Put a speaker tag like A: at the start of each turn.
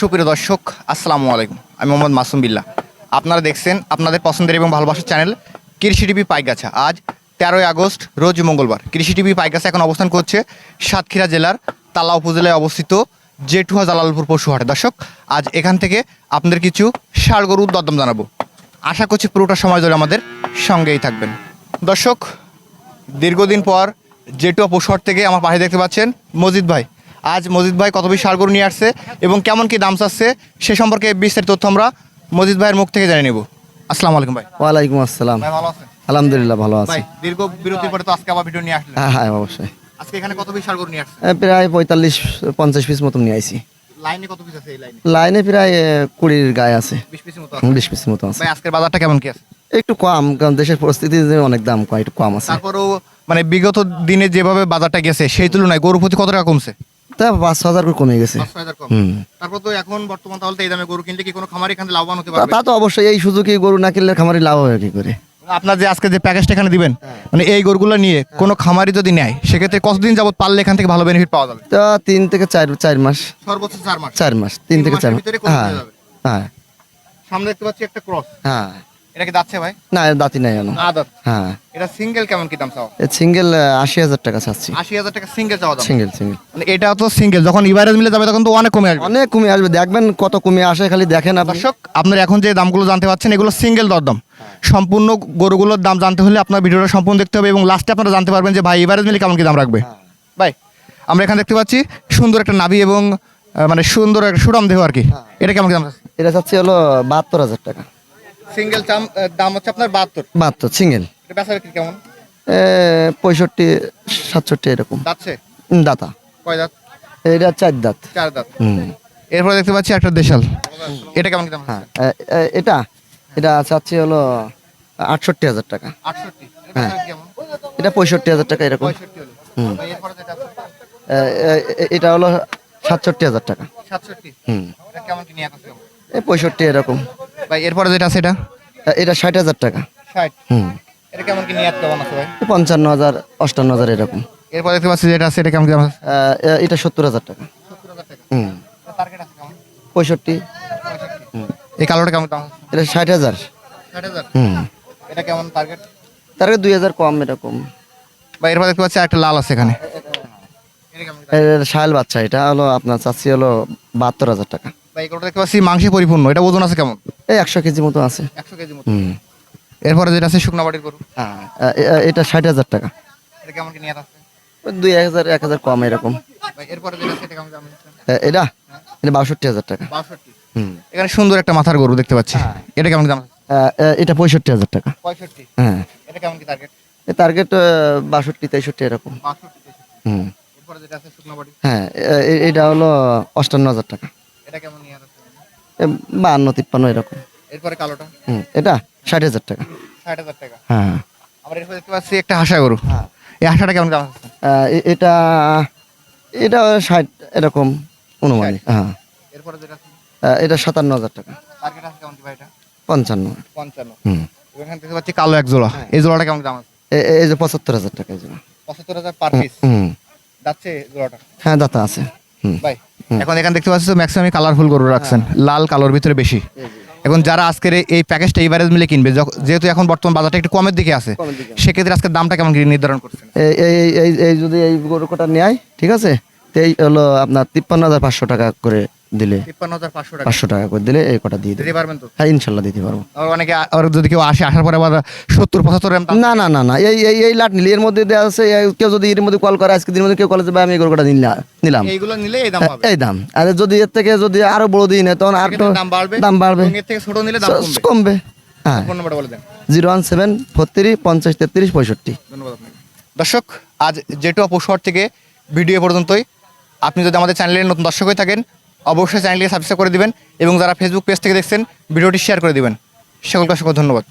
A: সুপ্রিয় দর্শক, আসসালামু আলাইকুম। আমি মোহাম্মদ মাসুম বিল্লাহ। আপনারা দেখছেন আপনাদের পছন্দের এবং ভালোবাসার চ্যানেল কৃষি টিভি পাইগাছা। আজ তেরোই আগস্ট, রোজ মঙ্গলবার। কৃষি টিভি পাইগাছা এখন অবস্থান করছে সাতক্ষীরা জেলার তালা উপজেলায় অবস্থিত জেঠুয়া জালালপুর পশু হাটে দর্শক, আজ এখান থেকে আপনাদের কিছু ষাড় গরুর দরদাম জানাব। আশা করছি পুরোটা সময় ধরে আমাদের সঙ্গেই থাকবেন। দর্শক, দীর্ঘদিন পর জেটুয়া পশুহাট থেকে আমার পাশে দেখতে পাচ্ছেন মজিদ ভাই। আজ মজিদ ভাই কত বেশি সারগরু নিয়ে আসছে এবং কেমন কি দাম চাচ্ছে সে সম্পর্কে বিস্তারিত তথ্য আমরা মজিদ ভাইয়ের মুখ থেকে জেনে নেব। আসসালামু আলাইকুম ভাই।
B: ওয়ালাইকুম আসসালাম।
A: ভাই ভালো আছেন?
B: আলহামদুলিল্লাহ ভালো আছি।
A: ভাই দীর্ঘ বিরতির পরে তো আজকে আবার ভিডিও নিয়ে আসলেন।
B: হ্যাঁ হ্যাঁ অবশ্যই।
A: আজকে এখানে কত পিস সারগরু নিয়ে আসছে
B: প্রায় পঁয়তাল্লিশ পঞ্চাশ পিস মতন নিয়ে আইছি।
A: লাইনে কত পিস আছে এই লাইনে?
B: লাইনে প্রায় এ, কুড়ির গায়ে আছে।
A: বিশ পিসের মতো আছে।
B: বিশ পিস মতো আছে।
A: ভাই আজকের বাজারটা কেমন কি আছে?
B: একটু কম কারণ দেশের পরিস্থিতি অনেক দাম কম একটু কম আছে।
A: তারপরেও মানে বিগত দিনে যেভাবে বাজারটা গেছে সেই তুলনায় গরু প্রতি কত টাকা কমছে?
B: তা পাঁচ ছ হাজার করে কমে গেছে।
A: পাঁচশো হাজার কম।
B: হুম।
A: তারপর তো এখন বর্তমান তাহলে তো এই দামে গরু কিনলে কি কোনো খামার এখানে লাভবান হতে পারবে?
B: তা তো অবশ্যই এই সুযোগে গরু না কিনলে খামারি লাভ হবে কি করে?
A: আপনার যে আজকে যে প্যাকেজটা এখানে দিবেন মানে এই গরুগুলো নিয়ে কোনো খামারি যদি নেয় সেক্ষেত্রে কতদিন যাবত পারলে এখান থেকে ভালো বেনিফিট পাওয়া যাবে?
B: তা তিন থেকে চার চার মাস।
A: সর্বোচ্চ চার মাস।
B: চার মাস তিন
A: তিন
B: থেকে চার মাস। হ্যাঁ হ্যাঁ।
A: সামনে দেখতে পাচ্ছি একটা ক্রস
B: হ্যাঁ।
A: এটা কি যাচ্ছে ভাই?
B: না দাঁতি নাই জানো
A: আদাত
B: হ্যাঁ।
A: এটা সিঙ্গেল কেমন কি দাম চাওয়া
B: সিঙ্গেল আশি হাজার টাকা চাচ্ছি।
A: আশি হাজার টাকা সিঙ্গেল চাওয়া দাম।
B: সিঙ্গেল সিঙ্গেল
A: মানে এটা তো সিঙ্গেল যখন ইভারেজ মিলে যাবে তখন তো অনেক কমে আসবে।
B: অনেক কমে আসবে। দেখবেন কত কমে আসে খালি দেখেন
A: দর্শক আপনারা এখন যে দামগুলো জানতে পাচ্ছেন এগুলো সিঙ্গেল দরদাম। সম্পূর্ণ গরুগুলোর দাম জানতে হলে আপনার ভিডিওটা সম্পূর্ণ দেখতে হবে এবং লাস্টে আপনারা জানতে পারবেন যে ভাই ইভারেজ মিলে কেমন কি দাম রাখবে। ভাই আমরা এখানে দেখতে পাচ্ছি সুন্দর একটা নাভি এবং মানে সুন্দর একটা সুরাম দেহ আর কি। এটা কেমন কি দাম
B: এটা চাচ্ছি হলো বাহাত্তর হাজার টাকা।
A: সিঙ্গেল দাম হচ্ছে আপনার বাহাত্তর।
B: বাহাত্তর সিঙ্গেল।
A: এটা বেচা বিক্রি কেমন?
B: পঁয়ষট্টি সাতষট্টি এরকম। হুম, দাতা।
A: কয় দাঁত?
B: এটা চার দাঁত।
A: চার দাঁত।
B: হুম।
A: এরপরে দেখতে পাচ্ছি একটা দেশাল। এটা কেমন দাম
B: হ্যাঁ এটা? এটা চাচ্ছি হলো আটষট্টি হাজার টাকা। হ্যাঁ। এটা পঁয়ষট্টি হাজার টাকা এরকম। হুম। এটা হলো সাতষট্টি হাজার টাকা।
A: সাতষট্টি।
B: হুম। পঁয়ষট্টি এরকম।
A: ভাই এরপরে যেটা আছে এটা?
B: এটা ষাট হাজার টাকা।
A: ষাট?
B: হুম।
A: এটা কেমন কি নিয়ে কেমন আছে ভাই?
B: পঞ্চান্ন হাজার অষ্টান্ন হাজার এরকম।
A: এরপরে দেখতে পাচ্ছি যেটা আছে এটা কেমন কি দাম আছে?
B: এ, এ, এটা সত্তর হাজার টাকা।
A: সত্তর হাজার টাকা।
B: হুম।
A: টার্গেট আছে কেমন?
B: পঁয়ষট্টি।
A: এই কালোটা কেমন দাম
B: এটা ষাট হাজার।
A: ষাট হাজার?
B: হুম।
A: এটা কেমন টার্গেট
B: তার দুই হাজার কম এরকম।
A: বা এরপর দেখতে পাচ্ছি একটা লাল আছে এখানে।
B: শাল বাচ্চা এটা হলো আপনার চাচ্ছি হলো বাহাত্তর হাজার টাকা।
A: বা কালোটা দেখতে পাচ্ছি মাংসে পরিপূর্ণ। এটা ওজন আছে কেমন?
B: এই একশো কেজি মতো আছে।
A: একশো কেজি মতো।
B: হুম।
A: এরপরে যেটা আছে শুকনা বাটির গরু?
B: হ্যাঁ এ- এটা ষাট হাজার টাকা।
A: এটা কেমন কি নিয়ে আসছে
B: ওই দুই হাজার এক হাজার কম এরকম।
A: ভাই এরপরে যেটা আছে এটা কেমন দাম আছে
B: এ- এটা? এটা বাষট্টি হাজার টাকা।
A: বাষট্টি।
B: হুম।
A: এখানে সুন্দর একটা মাথার গরু দেখতে পাচ্ছি। এটা কেমন দাম
B: এটা পঁয়ষট্টি হাজার টাকা।
A: পঁয়ষট্টি।
B: হ্যাঁ।
A: এটা কেমন কি টার্গেট
B: টার্গেট বাষট্টি তেষট্টি এরকম।
A: বাষট্টি
B: হুম।
A: এরপরে যেটা আছে শুকনা বাটি?
B: হ্যাঁ এ- এ- এটা হলো অষ্টান্ন হাজার টাকা।
A: এটা কেমন নিয়ে আসছে
B: বাহান্ন তিপ্পান্ন এরকম।
A: এরপরে কালোটা?
B: হুম এটা ষাট হাজার টাকা।
A: ষাট হাজার টাকা।
B: হ্যাঁ
A: আমরা এরপরে দেখতে পাচ্ছি একটা হাসা গরু।
B: হ্যাঁ।
A: এই হাসাটা কেমন দাম
B: এটা এটা ষাট এরকম অনুমানিক হ্যাঁ।
A: এরপরে যেটা
B: এটা সাতান্ন হাজার টাকা।
A: টার্গেট আছে কেমন ভাই এটা
B: পঞ্চান্ন।
A: পঞ্চান্ন।
B: হুম।
A: এখানে দেখতে পাচ্ছি কালো এক জোড়া। এই জোড়াটা কেমন দাম আছে?
B: এই যে পঁচাত্তর হাজার টাকা এই জন্য
A: পঁচাত্তর হাজার পার পিস
B: হুম।
A: যাচ্ছে জোড়াটা?
B: হ্যাঁ দাতা আছে। হুম।
A: ভাই এখন এখানে দেখতে পাচ্ছি তো ম্যাক্সিমাম কালারফুল গরু রাখছেন। লাল কালোর ভিতরে বেশি। এখন যারা আজকের এই- প্যাকেজটা এভারেজ মিলে কিনবে যেহেতু এখন বর্তমান বাজারটা একটু কমের দিকে আছে সেক্ষেত্রে আজকের দামটা কেমন নির্ধারণ করছে
B: এই এই যদি এই গরু কটা নেয় ঠিক আছে এই হলো আপনার তিপ্পান্ন হাজার পাঁচশো টাকা করে দিলে
A: পাঁচশো টাকা।
B: করে দিলে এই কটা দিয়ে
A: দিতে পারবেন তো?
B: হ্যাঁ ইনশাল্লাহ দিতে পারব।
A: অনেকে আর যদি কেউ আসে আসার পরে আবার সত্তর পঁচাত্তর
B: না না না না এই এই এই লাট নিলে এর মধ্যে দেওয়া আছে কেউ যদি এর মধ্যে কল করে আজকে দিনের মধ্যে কেউ কলেজে আমি এই গরু কটা নিলাম। নিলাম
A: এইগুলো নিলে এই দাম
B: এই দাম। আর যদি এর থেকে যদি আরও বড় দিই না তখন আর
A: দাম বাড়বে
B: দাম বাড়বে।
A: এর থেকে ছোট নিলে দাম কমবে।
B: হ্যাঁ।
A: ফোন নাম্বারটা বলে দেন।
B: জিরো ওয়ান সেভেন ফোরত্রিশ পঞ্চাশ তেত্রিশ পঁয়ষট্টি।
A: ধন্যবাদ দর্শক আজ জেটুয়া পশুহাট থেকে ভিডিও পর্যন্তই। আপনি যদি আমাদের চ্যানেলের নতুন দর্শক হয়ে থাকেন অবশ্যই চ্যানেলটিকে সাবস্ক্রাইব করে দিবেন এবং যারা ফেসবুক পেজ থেকে দেখছেন, ভিডিওটি শেয়ার করে দিবেন। সকলকে অসংখ্য ধন্যবাদ।